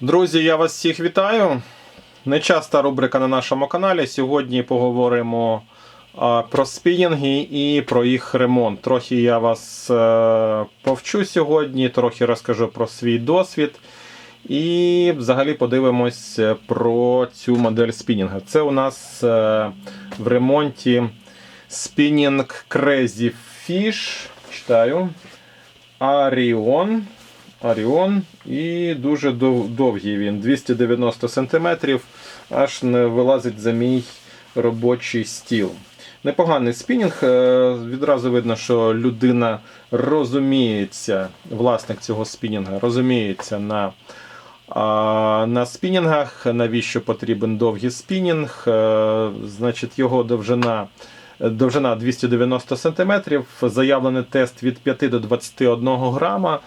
Друзі, я вас всіх вітаю. Нечаста рубрика на нашому каналі. Сьогодні поговоримо про спінінги і про їх ремонт. Трохи я вас е, повчу сьогодні, трохи розкажу про свій досвід. І взагалі подивимось про цю модель спінінга. Це у нас е, в ремонті спінінг Crazy Fish. Читаю. Аріон. Аріон. І дуже довгий він, 290 см, аж не вилазить за мій робочий стіл. Непоганий спінінг. е, Відразу видно, що людина розуміється, власник цього спінінга, розуміється на, на спінінгах, навіщо потрібен довгий спінінг. Е, Значить, його довжина. Довжина 290 см, заявлений тест від 5 до 21 грама.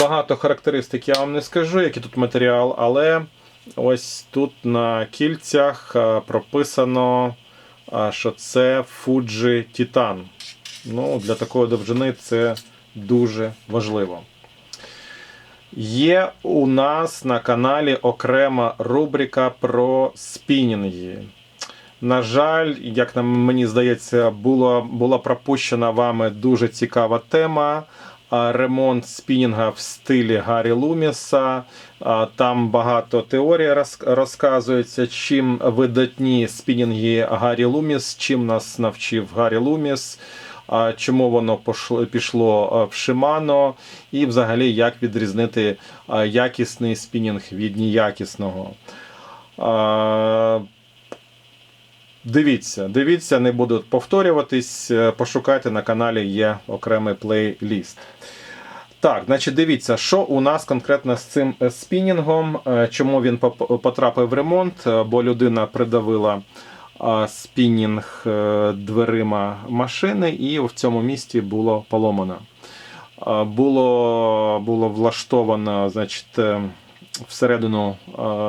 Багато характеристик я вам не скажу, який тут матеріал, але ось тут на кільцях прописано, що це Fuji Titan. Ну, для такої довжини це дуже важливо. Є у нас на каналі окрема рубрика про спінінги. На жаль, як нам мені здається, було, була пропущена вами дуже цікава тема. Ремонт спінінга в стилі Гаррі Луміса. Там багато теорій розказується, чим видатні спінінги Гаррі Луміс, чим нас навчив Гаррі Луміс, чому воно пішло в Шимано, і взагалі як відрізнити якісний спінінг від неякісного. Дивіться, дивіться, не буду повторюватись. е, Пошукайте на каналі є окремий плейліст. Так, значить, дивіться, що у нас конкретно з цим е, спінінгом, е, чому він потрапив в ремонт, бо людина придавила спінінг дверима машини, і в цьому місці було поломано. Було, було влаштовано, значить, всередину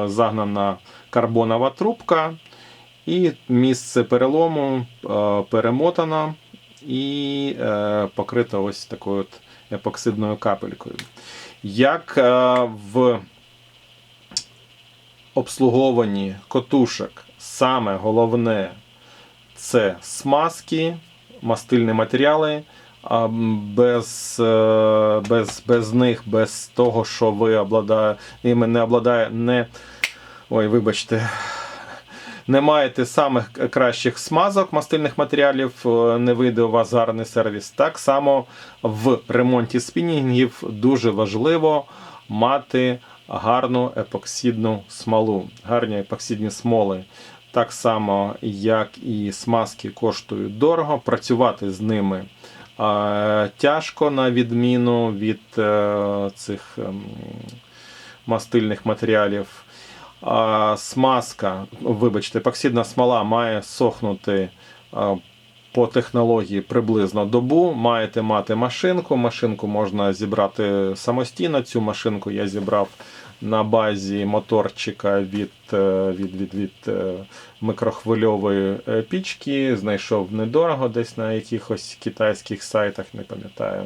загнана карбонова трубка. І місце перелому е, перемотано і е, покрито ось такою от епоксидною капелькою. Як е, в обслуговуванні котушок саме головне це смазки, мастильні матеріали. А без, без, без них, без того, що ви обладає, іми не обладає, не. Ой, вибачте, не маєте самих кращих смазок мастильних матеріалів, е, не вийде у вас гарний сервіс. Так само в ремонті спінінгів дуже важливо мати гарну епоксидну смолу. Гарні епоксидні смоли. Так само, як і смазки коштують дорого, працювати з ними е, тяжко, на відміну від е, цих ем, мастильних матеріалів. Смазка, вибачте, епоксидна смола має сохнути по технології приблизно добу. Маєте мати машинку. Машинку можна зібрати самостійно. Цю машинку я зібрав на базі моторчика від, е, від, від, від е, микрохвильової е, пічки. Знайшов недорого десь на якихось китайських сайтах, не пам'ятаю,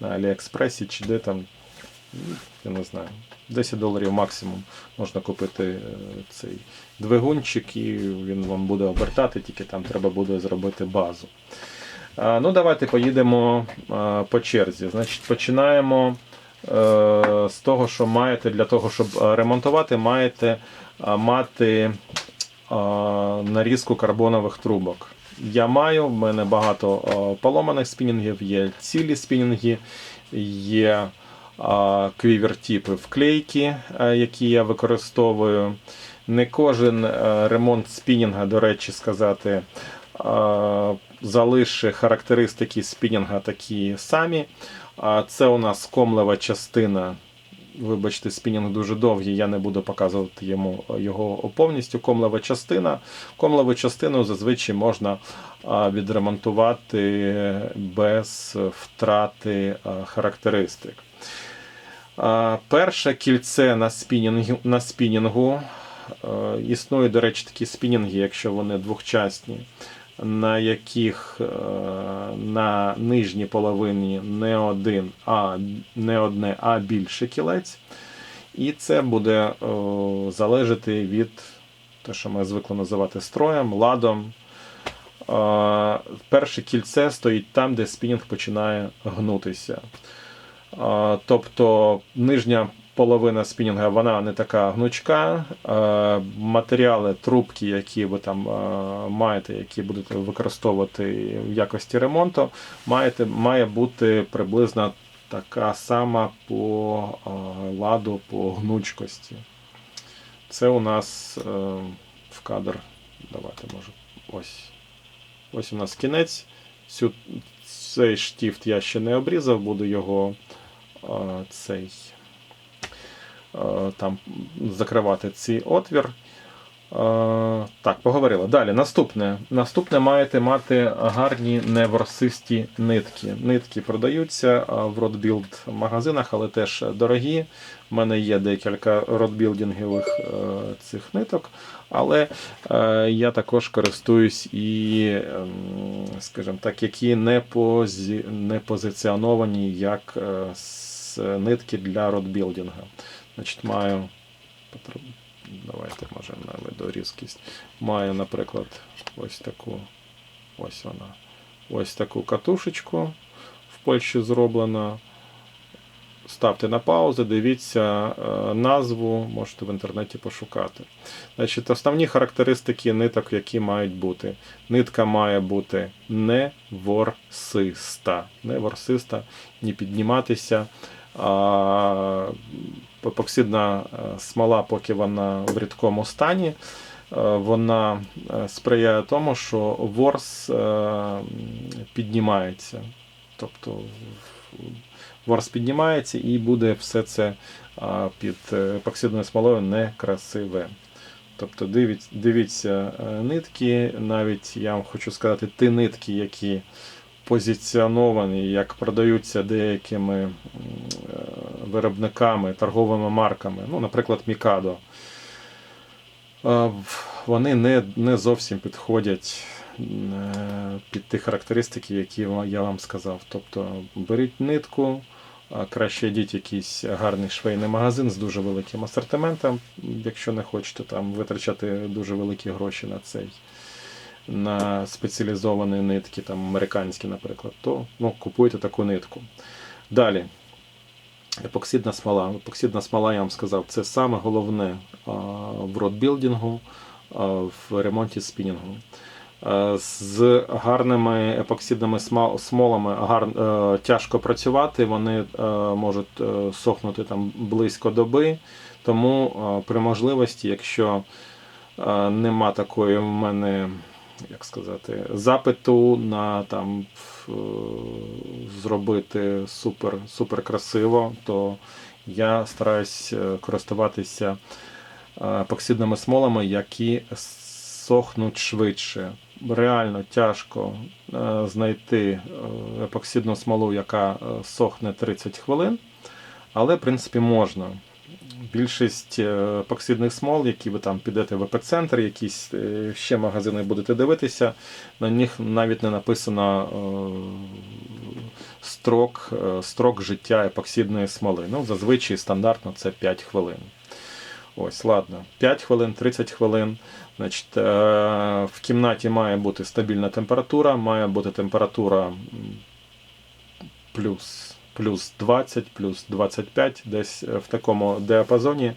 на Аліекспресі чи де там. Я не знаю. 10 доларів максимум можна купити е, цей двигунчик, і він вам буде обертати, тільки там треба буде зробити базу. Ну, давайте поїдемо по черзі. Значить, починаємо е, з того, що маєте для того, щоб е, ремонтувати, маєте мати нарізку карбонових трубок. Я маю, в мене багато поломаних спінінгів, є цілі спінінги, є квівертіпи вклейки, які я використовую. Не кожен е, ремонт спінінга, до речі, сказати, а, залишить характеристики спінінга такі самі. Це у нас комлева частина. Вибачте, спінінг дуже довгий, я не буду показувати йому його повністю. Комлева частина. Комлеву частину зазвичай можна відремонтувати без втрати характеристик. Перше кільце на спінінгу, на спінінгу. Е, Існують, до речі, такі спінінги, якщо вони двохчасні, на яких е, на нижній половині не один, а не одне, а більше кілець. І це буде залежати від те, що ми звикли називати строєм, ладом. Е, перше кільце стоїть там, де спінінг починає гнутися. Тобто нижня половина спінінга вона не така гнучка. Матеріали, трубки, які ви там маєте, які будете використовувати в якості ремонту, маєте, має бути приблизно така сама по ладу, по гнучкості. Це у нас е, в кадр. Давайте, може, ось. Ось у нас кінець. Цю, цей штифт я ще не обрізав, буду його цей, е, там закривати цей отвір. Е, так, поговорили. Далі, наступне. Наступне маєте мати гарні неворсисті нитки. Нитки продаються е, в Rodbuild магазинах, але теж дорогі. У мене є декілька родбілдингових е, цих ниток, але е, я також користуюсь і, ем, скажімо так, які не, позиціоновані як е, нитки для родбілдинга. Значить, маю. Давайте, може, наведу різкість. Маю, наприклад, ось таку. Ось вона. Ось таку катушечку в Польщі зроблена. Ставте на паузу, дивіться е, назву, можете в інтернеті пошукати. Значить, основні характеристики ниток, які мають бути. Нитка має бути не ворсиста. Не ворсиста, не підніматися. Епоксидна е, смола, поки вона в рідкому стані, е, вона е, сприяє тому, що ворс піднімається. Тобто ворс піднімається і буде все це під епоксидною смолою некрасиве. Тобто дивіться, дивіться нитки, навіть я вам хочу сказати, ті нитки, які позиціоновані, як продаються деякими е, виробниками, торговими марками, ну, наприклад, е, вони не, не зовсім підходять е, під ті характеристики, які я вам сказав. Тобто беріть нитку, краще йдіть якийсь гарний швейний магазин з дуже великим асортиментом, якщо не хочете там витрачати дуже великі гроші на цей. На спеціалізовані нитки, там американські, наприклад, то ну, купуйте таку нитку. Далі. Епоксидна смола. Епоксидна смола, я вам сказав, це саме головне в родбілдингу, в ремонті спінінгу. З гарними епоксидними смолами е, тяжко працювати, вони е, можуть е, сохнути там близько доби. Тому при можливості, якщо нема такої в мене, як сказати, запиту на там е, зробити супер, супер красиво, то я стараюсь е, користуватися епоксидними смолами, які сохнуть швидше. Реально тяжко е, знайти епоксидну смолу, яка сохне 30 хвилин, але в принципі можна. Більшість епоксидних смол, які ви там підете в епіцентр, якісь е, ще магазини будете дивитися, на них навіть не написано е, строк, е, строк життя епоксидної смоли. Ну, зазвичай стандартно це 5 хвилин. Ось, ладно, 5 хвилин, 30 хвилин. Значить, в кімнаті має бути стабільна температура, має бути температура плюс, плюс 20, плюс 25, десь е, в такому діапазоні.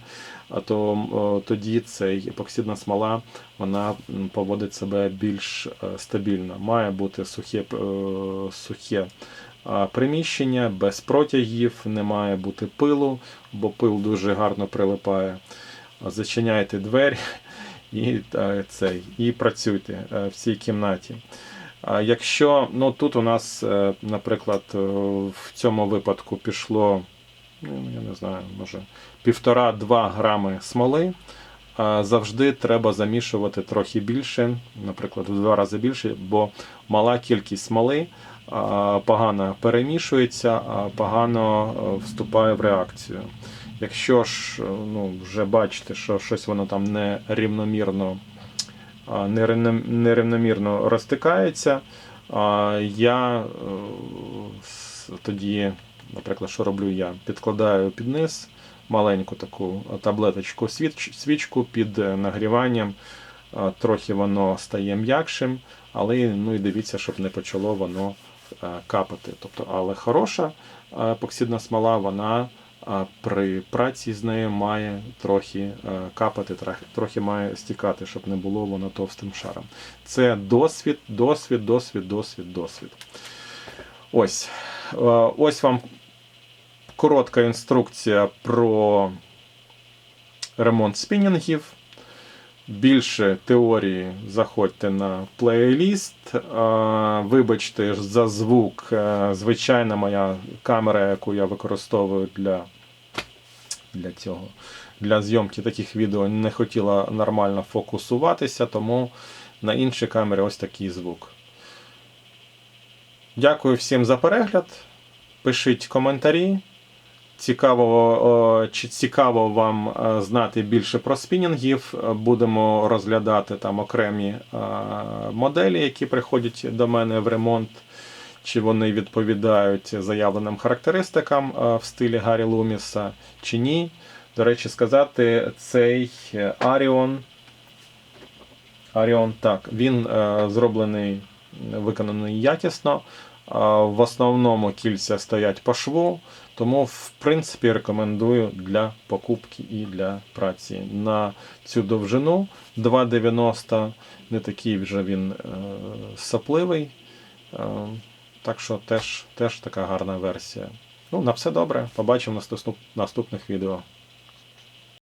То тоді цей епоксидна смола вона поводить себе більш е, стабільно. Має бути сухе, е, сухе приміщення без протягів, не має бути пилу, бо пил дуже гарно прилипає. Зачиняйте двері і, е, і працюйте е, в цій кімнаті. Якщо ну, тут у нас, е, наприклад, е, в цьому випадку пішло, ну, я не знаю, може півтора-два грами смоли, завжди треба замішувати трохи більше, наприклад, в два рази більше, бо мала кількість смоли погано перемішується, а погано е, вступає в реакцію. Якщо ж ну, вже бачите, що щось воно там нерівномірно, а, нерівно- нерівномірно розтикається, я е, тоді наприклад, що роблю я? Підкладаю під низ маленьку таку таблеточку свічку під е, нагріванням. Трохи воно стає м'якшим, але ну і дивіться, щоб не почало воно е, капати. Тобто, але хороша епоксидна смола, вона е, при праці з нею має трохи е, капати, трохи, має стікати, щоб не було воно товстим шаром. Це досвід, досвід, досвід, досвід, досвід. Ось. Е, Ось вам коротка інструкція про ремонт спінінгів. Більше теорії заходьте на плейліст. Е, Вибачте за звук. Звичайна моя камера, яку я використовую для, для цього. Для зйомки таких відео не хотіла нормально фокусуватися, тому на іншій камері ось такий звук. Дякую всім за перегляд. Пишіть коментарі. Цікаво, чи цікаво вам е, знати більше про спінінгів. Будемо розглядати там окремі е, моделі, які приходять до мене в ремонт, чи вони відповідають заявленим характеристикам е, в стилі Гаррі Луміса, чи ні. До речі, сказати, цей е, Arion, Arion так, він е, зроблений, виконаний якісно. В основному кільця стоять по шву, тому в принципі рекомендую для покупки і для праці. На цю довжину 2,90 не такий вже він сапливий. Так що теж, теж така гарна версія. Ну, на все добре. Побачимо в наступ- наступних відео.